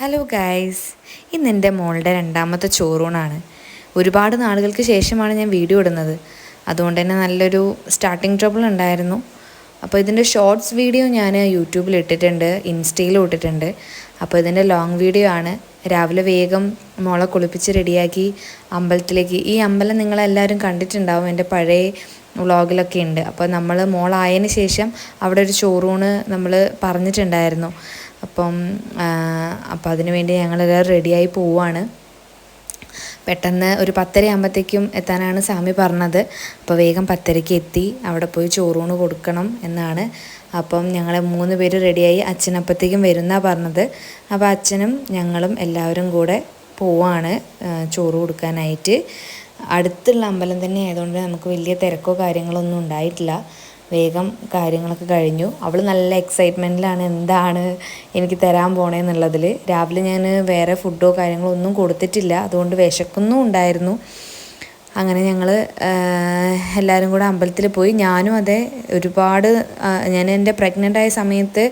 Hello guys ഇന്ന് എന്റെ മോളുടെ രണ്ടാമത്തെ ചോറൂണാണ്. ഒരുപാട് നാളുകൾക്ക് ശേഷമാണ് ഞാൻ വീഡിയോ ഇടുന്നത്. അതുകൊണ്ട് തന്നെ നല്ലൊരു സ്റ്റാർട്ടിങ് ട്രബിൾ ഉണ്ടായിരുന്നു. അപ്പോൾ ഇതിന്റെ ഷോർട്സ് വീഡിയോ ഞാൻ യൂട്യൂബിൽ ഇട്ടിട്ടുണ്ട് ഇൻസ്റ്റയിലും ഇട്ടിട്ടുണ്ട്. അപ്പോൾ ഇതിന്റെ ലോങ് വീഡിയോ ആണ്. രാവിലെ വേഗം മോളെ കുളിപ്പിച്ച് റെഡിയാക്കി അമ്പലത്തിലേക്ക്. ഈ അമ്പലം നിങ്ങളെല്ലാവരും കണ്ടിട്ടുണ്ടാവും എന്റെ പഴയ വ്ളോഗിലൊക്കെ ഉണ്ട്. അപ്പോൾ നമ്മൾ മോളായതിന് ശേഷം അവിടെ ഒരു ചോറൂണ് നമ്മൾ പറഞ്ഞിട്ടുണ്ടായിരുന്നു. അപ്പം അപ്പം അതിനുവേണ്ടി ഞങ്ങളെല്ലാവരും റെഡിയായി പോവുകയാണ് പെട്ടെന്ന് ഒരു പത്തര ആകുമ്പോഴത്തേക്കും എത്താനാണ് സ്വാമി പറഞ്ഞത്. അപ്പോൾ വേഗം പത്തരയ്ക്ക് എത്തി അവിടെ പോയി ചോറൂണ് കൊടുക്കണം എന്നാണ്. അപ്പം ഞങ്ങൾ മൂന്ന് പേര് റെഡിയായി അച്ഛനപ്പത്തേക്കും വരുന്നാണ് പറഞ്ഞത്. അപ്പോൾ അച്ഛനും ഞങ്ങളും എല്ലാവരും കൂടെ പോവാണ് ചോറ് കൊടുക്കാനായിട്ട്. അടുത്തുള്ള അമ്പലം തന്നെ ആയതുകൊണ്ട് നമുക്ക് വലിയ തിരക്കോ കാര്യങ്ങളോ ഒന്നും ഉണ്ടായിട്ടില്ല. വേഗം കാര്യങ്ങളൊക്കെ കഴിഞ്ഞു. അവൾ നല്ല എക്സൈറ്റ്മെന്റിലാണ് എന്താണ് എനിക്ക് തരാൻ പോണേന്നുള്ളതിൽ രാവിലെ ഞാൻ വേറെ ഫുഡോ കാര്യങ്ങളോ ഒന്നും കൊടുത്തിട്ടില്ല. അതുകൊണ്ട് വിശക്കൊന്നും ഉണ്ടായിരുന്നു. അങ്ങനെ ഞങ്ങൾ എല്ലാവരും കൂടെ അമ്പലത്തിൽ പോയി. ഞാനും അതെ ഒരുപാട് ഞാൻ എന്റെ പ്രഗ്നന്റ് ആയ സമയത്ത്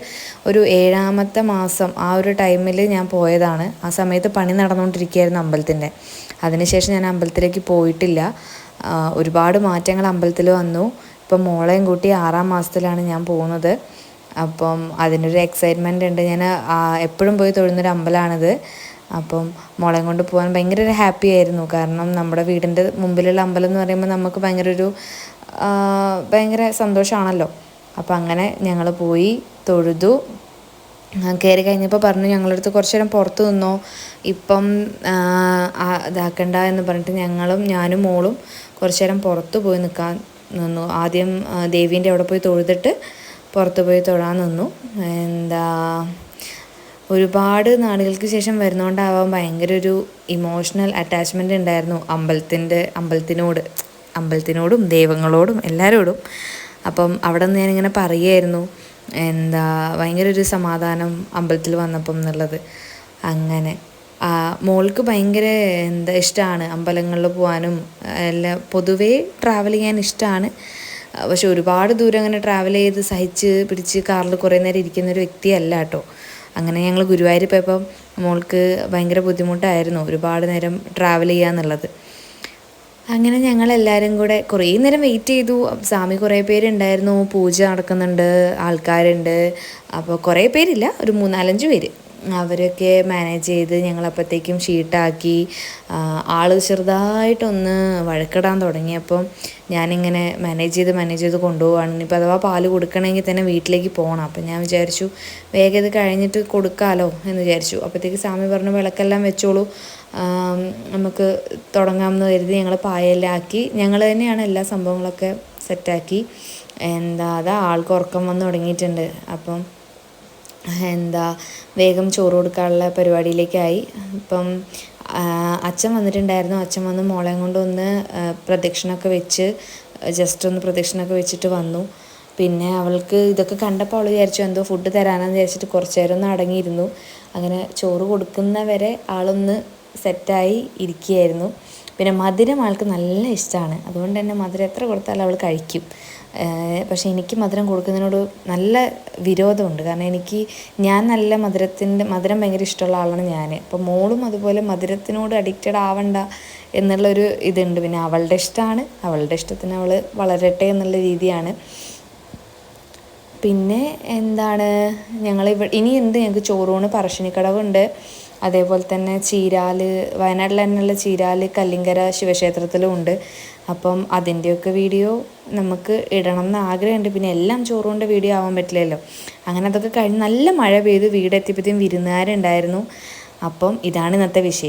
ഒരു ഏഴാമത്തെ മാസം ആ ഒരു ടൈമിൽ ഞാൻ പോയതാണ്. ആ സമയത്ത് പണി നടന്നുകൊണ്ടിരിക്കുകയായിരുന്നു അമ്പലത്തിന്റെ. അതിനുശേഷം ഞാൻ അമ്പലത്തിലേക്ക് പോയിട്ടില്ല. ഒരുപാട് മാറ്റങ്ങൾ അമ്പലത്തിൽ വന്നു. ഇപ്പം മോളെയും കൂട്ടി ആറാം മാസത്തിലാണ് ഞാൻ പോകുന്നത്. അപ്പം അതിനൊരു എക്സൈറ്റ്മെന്റ് ഉണ്ട്. ഞാൻ എപ്പോഴും പോയി തൊഴുന്നൊരു അമ്പലമാണിത് അപ്പം മുളയും കൊണ്ട് പോകാൻ ഭയങ്കര ഒരു ഹാപ്പി ആയിരുന്നു. കാരണം നമ്മുടെ വീടിന്റെ മുമ്പിലുള്ള അമ്പലം എന്ന് പറയുമ്പോൾ നമുക്ക് ഭയങ്കര ഒരു ഭയങ്കര സന്തോഷമാണല്ലോ അപ്പം അങ്ങനെ ഞങ്ങൾ പോയി തൊഴുതു. കയറി കഴിഞ്ഞപ്പോൾ പറഞ്ഞു ഞങ്ങളടുത്ത് കുറച്ച് നേരം പുറത്ത് നിന്നോ. ഇപ്പം ഇതാക്കണ്ട എന്ന് പറഞ്ഞിട്ട് ഞങ്ങളും ഞാനും മോളും കുറച്ച് നേരം പുറത്ത് പോയി നിൽക്കാൻ നിന്നു. ആദ്യം ദേവീന്റെ അവിടെ പോയി തൊഴുതിട്ട് പുറത്ത് പോയി തൊഴാൻ നിന്നു. എന്താ ഒരുപാട് നാളുകൾക്ക് ശേഷം വരുന്നോണ്ടാവാൻ ഭയങ്കര ഒരു ഇമോഷണൽ അറ്റാച്ച്മെന്റ് ഉണ്ടായിരുന്നു അമ്പലത്തിന്റെ അമ്പലത്തിനോട് അമ്പലത്തിനോടും ദൈവങ്ങളോടും എല്ലാവരോടും അപ്പം അവിടെ നിന്ന് ഞാനിങ്ങനെ പറയുമായിരുന്നു എന്താ ഭയങ്കര ഒരു സമാധാനം അമ്പലത്തിൽ വന്നപ്പം എന്നുള്ളത്. അങ്ങനെ. മോൾക്ക് ഭയങ്കര എന്താ ഇഷ്ടമാണ് അമ്പലങ്ങളിൽ പോകാനും എല്ലാം പൊതുവേ ട്രാവൽ ചെയ്യാൻ ഇഷ്ടമാണ് പക്ഷെ ഒരുപാട് ദൂരം അങ്ങനെ ട്രാവൽ ചെയ്ത് സഹിച്ച് പിടിച്ച് കാറിൽ കുറേ നേരം ഇരിക്കുന്ന ഒരു വ്യക്തിയല്ല കേട്ടോ. അങ്ങനെ ഞങ്ങൾ ഗുരുവായൂർ പോയപ്പം മോൾക്ക് ഭയങ്കര ബുദ്ധിമുട്ടായിരുന്നു ഒരുപാട് നേരം ട്രാവൽ ചെയ്യുക എന്നുള്ളത്. അങ്ങനെ ഞങ്ങൾ എല്ലാവരും കൂടെ കുറേ നേരം വെയിറ്റ് ചെയ്തു. സ്വാമി കുറേ പേരുണ്ടായിരുന്നു പൂജ നടക്കുന്നുണ്ട് ആൾക്കാരുണ്ട്. അപ്പോൾ കുറേ പേരില്ല ഒരു മൂന്നാലഞ്ച് പേര്. അവരൊക്കെ മാനേജ് ചെയ്ത് ഞങ്ങളപ്പോഴത്തേക്കും ഷീട്ടാക്കി. ആൾ ചെറുതായിട്ടൊന്ന് വഴക്കിടാൻ തുടങ്ങിയപ്പം ഞാനിങ്ങനെ മാനേജ് ചെയ്ത് മാനേജ് ചെയ്ത് കൊണ്ടുപോവാണ്. ഇനിയിപ്പോൾ അഥവാ പാൽ കൊടുക്കണമെങ്കിൽ തന്നെ വീട്ടിലേക്ക് പോകണം അപ്പം ഞാൻ വിചാരിച്ചു വേഗം ഇത് കഴിഞ്ഞിട്ട് കൊടുക്കാമല്ലോ എന്ന് വിചാരിച്ചു. അപ്പോഴത്തേക്ക് സ്വാമി പറഞ്ഞു വിളക്കെല്ലാം വെച്ചോളൂ. നമുക്ക് തുടങ്ങാമെന്ന് കരുതി ഞങ്ങൾ പായെല്ലാം ആക്കി. ഞങ്ങൾ തന്നെയാണ് എല്ലാ സംഭവങ്ങളൊക്കെ സെറ്റാക്കി എന്താ അതാ ആൾക്ക് ഉറക്കം വന്ന് തുടങ്ങിയിട്ടുണ്ട്. അപ്പം എന്താ വേഗം ചോറ് കൊടുക്കാനുള്ള പരിപാടിയിലേക്കായി. ഇപ്പം അച്ഛൻ വന്നിട്ടുണ്ടായിരുന്നു. അച്ഛൻ വന്ന് മോളെ കൊണ്ട് ഒന്ന് പ്രദക്ഷിണമൊക്കെ വെച്ച് ജസ്റ്റ് ഒന്ന് പ്രദക്ഷിണമൊക്കെ വെച്ചിട്ട് വന്നു. പിന്നെ അവൾക്ക് ഇതൊക്കെ കണ്ടപ്പോൾ അവൾ വിചാരിച്ചു എന്തോ ഫുഡ് തരാനാന്ന് വിചാരിച്ചിട്ട് കുറച്ച് നേരം ഒന്ന് അടങ്ങിയിരുന്നു. അങ്ങനെ ചോറ് കൊടുക്കുന്നവരെ ആളൊന്ന് സെറ്റായി ഇരിക്കുകയായിരുന്നു. പിന്നെ മധുരം ആൾക്ക് നല്ല ഇഷ്ടമാണ് അതുകൊണ്ട് തന്നെ മധുരം എത്ര കൊടുത്താലും അവൾ കഴിക്കും. പക്ഷേ എനിക്ക് മധുരം കൊടുക്കുന്നതിനോട് നല്ല വിരോധമുണ്ട്. കാരണം എനിക്ക് ഞാൻ നല്ല മധുരത്തിന്റെ മധുരം ഭയങ്കര ഇഷ്ടമുള്ള ആളാണ് ഞാൻ. അപ്പോൾ മോളും അതുപോലെ മധുരത്തിനോട് അഡിക്റ്റഡ് ആവണ്ട എന്നുള്ളൊരു ഇതുണ്ട്. പിന്നെ അവളുടെ ഇഷ്ടമാണ് അവളുടെ ഇഷ്ടത്തിന് അവൾ വളരട്ടെ എന്നുള്ള രീതിയാണ്. പിന്നെ എന്താണ്? ഞങ്ങൾ ഇനി എന്ത്? ഞങ്ങൾക്ക് ചോറൂണ് പറശ്ശിനിക്കടവുണ്ട്. അതേപോലെ തന്നെ ചീരാൽ വയനാട്ടിൽ തന്നെയുള്ള ചീരാൽ കല്ലിങ്കര ശിവക്ഷേത്രത്തിലും ഉണ്ട്. അപ്പം അതിന്റെയൊക്കെ വീഡിയോ നമുക്ക് ഇടണം എന്ന് ആഗ്രഹമുണ്ട്. പിന്നെ എല്ലാം ചോറുകൊണ്ട് വീഡിയോ ആവാൻ പറ്റില്ലല്ലോ. അങ്ങനെ അതൊക്കെ കഴിഞ്ഞ് നല്ല മഴ പെയ്ത് വീടെത്തിയപ്പോഴത്തേക്കും വിരുന്നുകാരുണ്ടായിരുന്നു. അപ്പം ഇതാണ് ഇന്നത്തെ വിഷയം